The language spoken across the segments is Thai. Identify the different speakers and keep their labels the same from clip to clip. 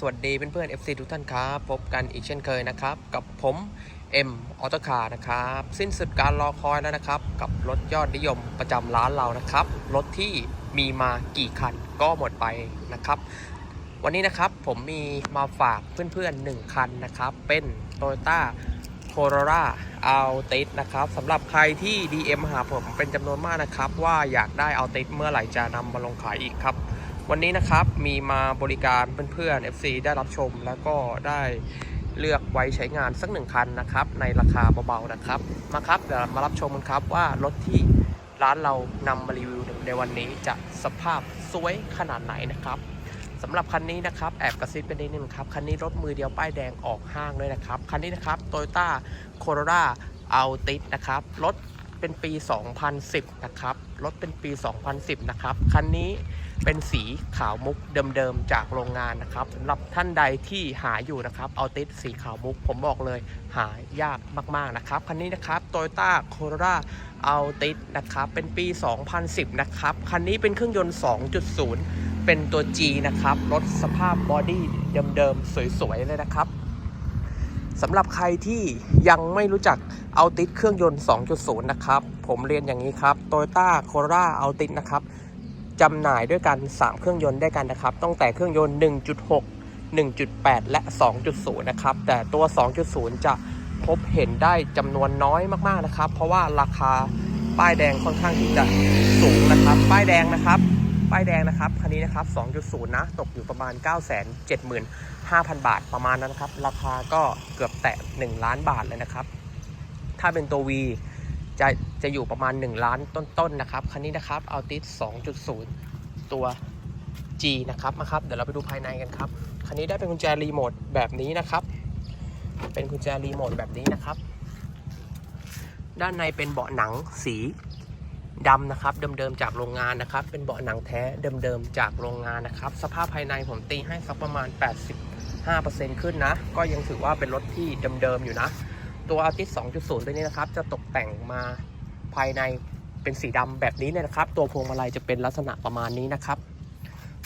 Speaker 1: สวัสดีเพื่อนๆ FC ทุกท่านครับ พบกันอีกเช่นเคยนะครับ กับผม M ออโตคาร์นะครับ สิ้นสุดการรอคอยแล้วนะครับ กับรถยอดนิยมประจำร้านเรานะครับ รถที่มีมากี่คันก็หมดไปนะครับ วันนี้นะครับผมมีมาฝากเพื่อนๆ 1 คันนะครับ เป็น Toyota Corolla Altis นะครับสำหรับใครที่ DM หาผมเป็นจำนวนมากนะครับ ว่าอยากได้ Altis เมื่อไหร่จะนำมาลงขายอีกครับ วันนี้นะครับมีมาบริการเพื่อนๆ FC ได้รับชมแล้วก็ได้เลือกไว้ใช้งานสักหนึ่งคันนะครับ ในราคาเบาๆนะครับ มาครับเดี๋ยวมารับชมกันครับว่ารถที่ร้านเรานำมารีวิวในวันนี้จะสภาพสวยขนาดไหนนะครับสำหรับคันนี้นะครับแอบกระซิบไปนิดนึงครับ คันนี้รถมือเดียวป้ายแดงออกห้างด้วยนะครับ คันนี้นะครับ Toyota Corolla Altis นะครับ รถเป็นปี 2010 นะครับ รถเป็นปี 2010 นะครับ คันนี้เป็นสีขาวมุกเดิมๆ จากโรงงานนะครับสำหรับท่านใดที่หาอยู่นะครับเอาติสสีขาวมุก ผมบอกเลยหายากมากๆนะครับ คันนี้นะครับ Toyota Corolla Altis นะครับ เป็นปี 2010 นะครับ คันนี้เป็นเครื่องยนต์ 2.0 เป็นตัว G นะครับ รถสภาพบอดี้เดิมๆ สวยๆ เลยนะครับ สำหรับใครที่ยังไม่รู้จัก Altis เครื่องยนต์ 2.0 นะครับ ผมเรียนอย่างนี้ครับ Toyota Corolla Altis นะครับจำหน่ายด้วยกัน 3 เครื่องยนต์ได้กันนะครับ ตั้งแต่เครื่องยนต์ 1.6 1.8 และ 2.0 นะครับ แต่ตัว 2.0 จะพบเห็นได้จำนวนน้อยมากๆนะครับ เพราะว่าราคาป้ายแดงค่อนข้างที่จะสูงนะครับ ป้ายแดงนะครับ ป้ายแดงนะครับ คันนี้นะครับ 2.0 นะ ตกอยู่ประมาณ 975,000 บาทประมาณนั้นครับ ราคาก็เกือบแตะ1 ล้านบาทเลยนะครับ ถ้าเป็นตัว V จะจะอยู่ประมาณ 1 ล้านต้นๆนะครับ คันนี้นะครับ Altis 2.0 ตัว G นะครับมาครับ เดี๋ยวเราไปดูภายในกันครับ คันนี้ได้เป็นกุญแจรีโมทแบบนี้นะครับ เป็นกุญแจรีโมทแบบนี้นะครับ ด้านในเป็นเบาะหนังสี ดำนะครับเดิมๆจากโรงงานนะครับ เป็นเบาะหนังแท้เดิมๆจากโรงงานนะครับ สภาพภายในผมตีให้สักประมาณ 85%ขึ้นนะ ก็ยังถือว่าเป็นรถที่เดิมๆอยู่นะ ตัว Altis 2.0 ตัวนี้นะครับ จะตกแต่งมาภายในเป็นสีดำแบบนี้เลยนะครับ ตัวพวงมาลัยจะเป็นลักษณะประมาณนี้นะครับ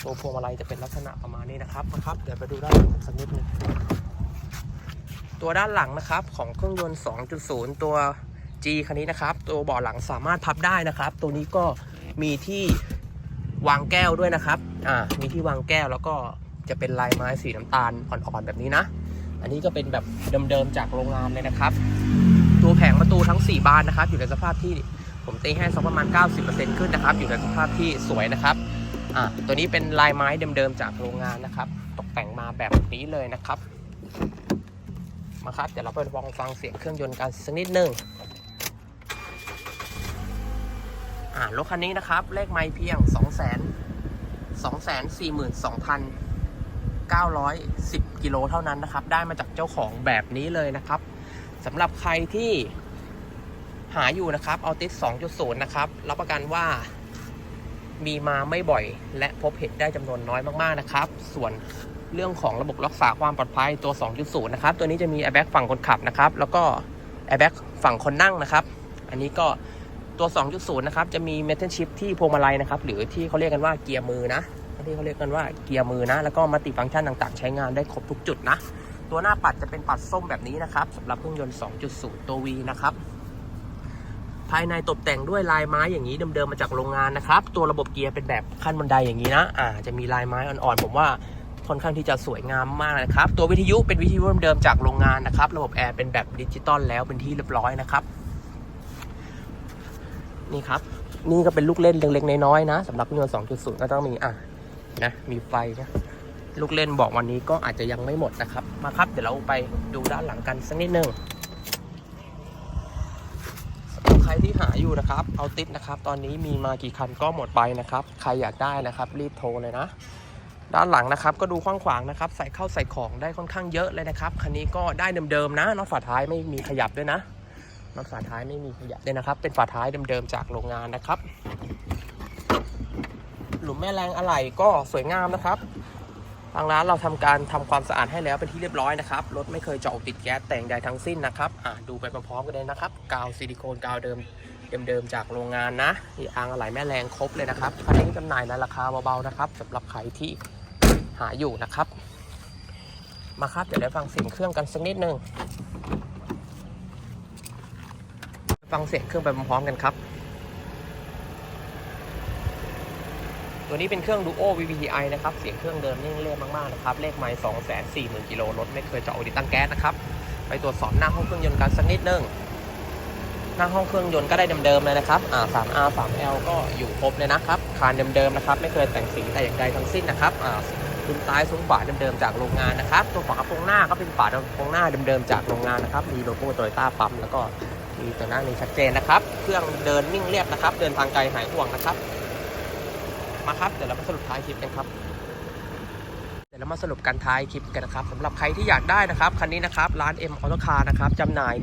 Speaker 1: ตัวพวงมาลัยจะเป็นลักษณะประมาณนี้นะครับนะครับ เดี๋ยวไปดูด้านหลังสักนิดหนึงตัวด้านหลังนะครับของเครื่องยนต์ 2.0 ตัว G คันนี้นะครับ ตัวเบาะหลังสามารถพับได้นะครับ ตัวนี้ก็มีที่วางแก้วด้วยนะครับ อ่า มีที่วางแก้วแล้วก็จะเป็นลายไม้สีน้ำตาลอ่อนๆแบบนี้นะ อันนี้ก็เป็นแบบเดิมๆจากโรงงานเลยนะครับ ตัวแผงประตูทั้ง 4 บานนะครับ อยู่ในสภาพที่ผมตีให้สักประมาณ 90%ขึ้นนะครับ อยู่ในสภาพที่สวยนะครับ อ่า ตัวนี้เป็นลายไม้เดิมๆจากโรงงานนะครับ ตกแต่งมาแบบนี้เลยนะครับ มาครับ เดี๋ยวเราไปลองฟังเสียงเครื่องยนต์กันสักนิดนึง อ่ารถคันนี้นะครับ เลขไม้เพียง 2 2 4 2 910 กิโลเท่านั้นนะครับ ได้มาจากเจ้าของแบบนี้เลยนะครับสำหรับใครที่หาอยู่นะครับเอาติส2.0 นะครับ รับประกันว่ามีมาไม่บ่อย และพบเห็นได้จำนวนน้อยมากๆนะครับ ส่วนเรื่องของระบบรักษาความปลอดภัยตัว 2.0 นะครับ ตัวนี้จะมีแอร์แบ็กฝั่งคนขับนะครับ แล้วก็แอร์แบ็กฝั่งคนนั่งนะครับ อันนี้ก็ ตัว 2.0 นะครับ จะมีเมทัลชิพที่พวงมาลัยนะครับ หรือที่เขาเรียกกันว่าเกียร์มือนะ ที่เขาเรียกกันว่าเกียร์มือนะ แล้วก็มัลติฟังก์ชันต่างๆ ใช้งานได้ครบทุกจุดนะ ตัวหน้าปัดจะเป็นปัดส้มแบบนี้นะครับสำหรับเครื่องยนต์ 2.0 ตัว V นะครับภายในตกแต่งด้วยลายไม้อย่างนี้เดิมๆมาจากโรงงานนะครับ ตัวระบบเกียร์เป็นแบบขั้นบันไดอย่างนี้นะอ่าจะมีลายไม้อ่อนๆ ผมว่าค่อนข้างที่จะสวยงามมากนะครับ ตัววิทยุเป็นวิทยุเดิมๆจากโรงงานนะครับ ระบบแอร์เป็นแบบดิจิตอลแล้วเป็นที่เรียบร้อยนะครับ นี่ครับ นี่ก็เป็นลูกเล่นเล็กๆน้อยๆนะสำหรับเครื่องยนต์2.0 ก็ต้องมีอะนะมีไฟนะลูกเล่นบอกวันนี้ก็อาจจะยังไม่หมดนะครับ มาครับ เดี๋ยวเราไปดูด้านหลังกันสักนิดนึงใครที่หาอยู่นะครับเอาติดนะครับ ตอนนี้มีมากี่คันก็หมดไปนะครับ ใครอยากได้นะครับ รีบโทรเลยนะ ด้านหลังนะครับ ก็ดูกว้างขวางนะครับ ใส่เข้าใส่ของได้ค่อนข้างเยอะเลยนะครับ คันนี้ก็ได้เดิมๆนะน็อตฝาท้ายไม่มีขยับด้วยนะ น็อตฝาท้ายไม่มีขยับด้วยนะครับ เป็นฝาท้ายเดิมๆจากโรงงานนะครับ หลุมแม่แรงอะไหล่ก็สวยงามนะครับ ทางร้านเราทำการทำความสะอาดให้แล้วเป็นที่เรียบร้อยนะครับ รถไม่เคยเจาะติดแก๊สแต่งใดทั้งสิ้นนะครับ อ่าดูไปพร้อมๆกันเลยนะครับ กาวซิลิโคนกาวเดิมเดิมๆจากโรงงานนะที่อ่างอะไหล่แม่แรงครบเลยนะครับคันนี้จำหน่ายในราคาเบาๆนะครับสำหรับใครที่หาอยู่นะครับ มาครับเดี๋ยวได้ฟังเสียงเครื่องกันสักนิดนึง ฟังเสียงเครื่องไปพร้อมๆกันครับ ตัวนี้เป็นเครื่อง Duo VVTi นะครับ เสียงเครื่องเดิมนิ่งเรียบมากๆนะครับ เลขไมล์240,000กิโลรถไม่เคยเจาะอดิตั้งแก๊สนะครับ ไปตรวจสอบหน้าห้องเครื่องยนต์กันสักนิดนึงหน้าห้องเครื่องยนต์ก็ได้เดิมๆเลยนะครับอ่า 3R 3L ก็อยู่ครบเลยนะครับ คานเดิมๆนะครับ ไม่เคยแต่งสีแต่อย่างใดทั้งสิ้นนะครับอ่าซุ้มซ้ายซุ้มขวาเดิมๆจากโรงงานนะครับ ตัวฝากระโปรงหน้าก็เป็นฝากระโปรงหน้าเดิมๆจากโรงงานนะครับ มีโลโก้โตโยต้าปั๊มแล้วก็ มีตัวหน้านี้ชัดเจนนะครับ เครื่องเดินนิ่งเรียบนะครับ เดินทางไกลหายห่วงนะครับ มาครับ เดี๋ยวเรามาสรุปท้ายคลิปกันครับ เดี๋ยวเรามาสรุปกันท้ายคลิปกันนะครับสำหรับใครที่อยากได้นะครับคันนี้นะครับร้าน M Auto Car นะครับจำหน่าย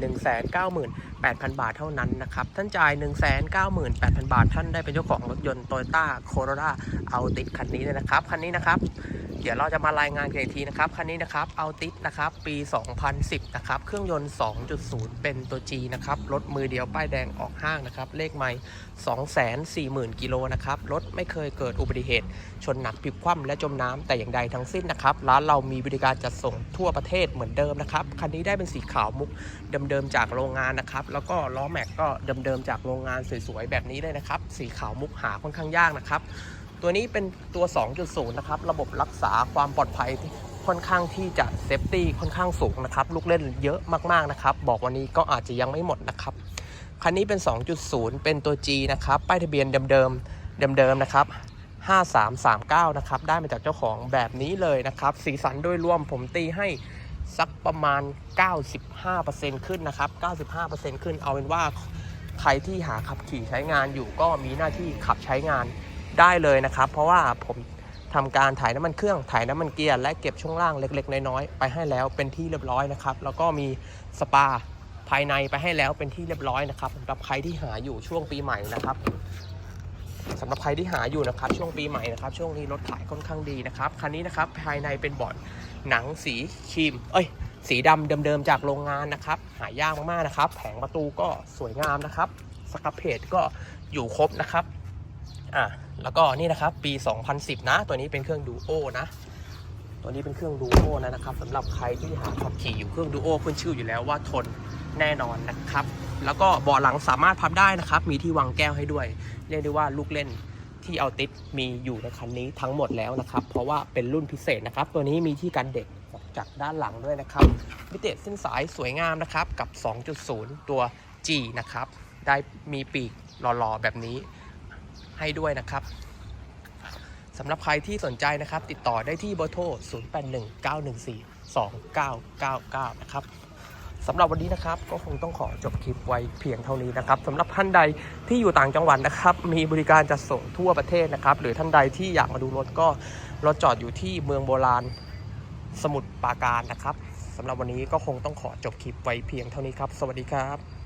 Speaker 1: 198,000 บาทเท่านั้นนะครับ ท่านจ่าย 198,000 บาท ท่านได้เป็นเจ้าของรถยนต์ Toyota Corolla Altis คันนี้เลยนะครับ คันนี้นะครับ ดี๋ยวเราจะมารายงานกันอีกทีนะครับ คันนี้นะครับ Altis นะครับ ปี 2010 นะครับ เครื่องยนต์ 2.0 เป็นตัว G นะครับ รถมือเดียว ป้ายแดงออกห้างนะครับ เลขไม่240,000 กิโลนะครับ รถไม่เคยเกิดอุบัติเหตุ ชนหนักพลิกคว่ำและจมน้ำแต่อย่างใดทั้งสิ้นนะครับ ร้านเรามีบริการจัดส่งทั่วประเทศเหมือนเดิมนะครับ คันนี้ได้เป็นสีขาวมุกเดิมๆจากโรงงานนะครับ แล้วก็ล้อแม็กก็เดิมๆจากโรงงานสวยๆแบบนี้เลยนะครับ สีขาวมุกหาค่อนข้างยากนะครับ ตัวนี้เป็นตัว 2.0 นะครับ ระบบรักษาความปลอดภัยค่อนข้างที่จะเซฟตี้ค่อนข้างสูงนะครับ ลูกเล่นเยอะมากๆนะครับ บอกวันนี้ก็อาจจะยังไม่หมดนะครับ คันนี้เป็น 2.0 เป็นตัว G นะครับ ป้ายทะเบียนเดิมๆเดิมๆนะครับ 5339 นะครับ ได้มาจากเจ้าของแบบนี้เลยนะครับ สีสันโดยรวมผมตีให้สักประมาณ 95%ขึ้นนะครับ 95%ขึ้น เอาเป็นว่าใครที่หาขับขี่ใช้งานอยู่ก็มีหน้าที่ขับใช้งาน ได้เลยนะครับ เพราะว่าผมทำการถ่ายน้ำมันเครื่องถ่ายน้ำมันเกียร์และเก็บช่วงล่างเล็ก ๆ น้อยๆไปให้แล้วเป็นที่เรียบร้อยนะครับ แล้วก็มีสปาภายในไปให้แล้วเป็นที่เรียบร้อยนะครับสำหรับใครที่หาอยู่ช่วงปีใหม่นะครับสำหรับใครที่หาอยู่นะครับช่วงปีใหม่นะครับ ช่วงนี้รถขายค่อนข้างดีนะครับคันนี้นะครับภายในเป็นบอดหนังสีครีม เอ้ย สีดำเดิมๆจากโรงงานนะครับ หายากมากๆนะครับ แผงประตูก็สวยงามนะครับสครับเพจก็อยู่ครบนะครับ อะ แล้วก็นี่นะครับปี 2010 นะ ตัวนี้เป็นเครื่องดูโอนะ ตัวนี้เป็นเครื่องดูโอนะนะครับสำหรับใครที่หาขับขี่อยู่เครื่องดูโอขึ้นชื่ออยู่แล้วว่าทนแน่นอนนะครับ แล้วก็เบาะหลังสามารถพับได้นะครับ มีที่วางแก้วให้ด้วย เรียกได้ว่าลูกเล่นที่เอาติดมีอยู่ในคันนี้ทั้งหมดแล้วนะครับ เพราะว่าเป็นรุ่นพิเศษนะครับ ตัวนี้มีที่กันเด็กจากด้านหลังด้วยนะครับพิเศษเส้นสายสวยงามนะครับกับ 2.0 ตัว G นะครับ ได้มีปีกหล่อๆแบบนี้ ให้ด้วยนะครับสำหรับใครที่สนใจนะครับ ติดต่อได้ที่เบอร์โทร 0819142999 นะครับสำหรับวันนี้นะครับก็คงต้องขอจบคลิปไว้เพียงเท่านี้นะครับสำหรับท่านใดที่อยู่ต่างจังหวัดนะครับ มีบริการจัดส่งทั่วประเทศนะครับ หรือท่านใดที่อยากมาดูรถก็รถจอดอยู่ที่เมืองโบราณสมุทรปราการนะครับสำหรับวันนี้ก็คงต้องขอจบคลิปไว้เพียงเท่านี้ครับ สวัสดีครับ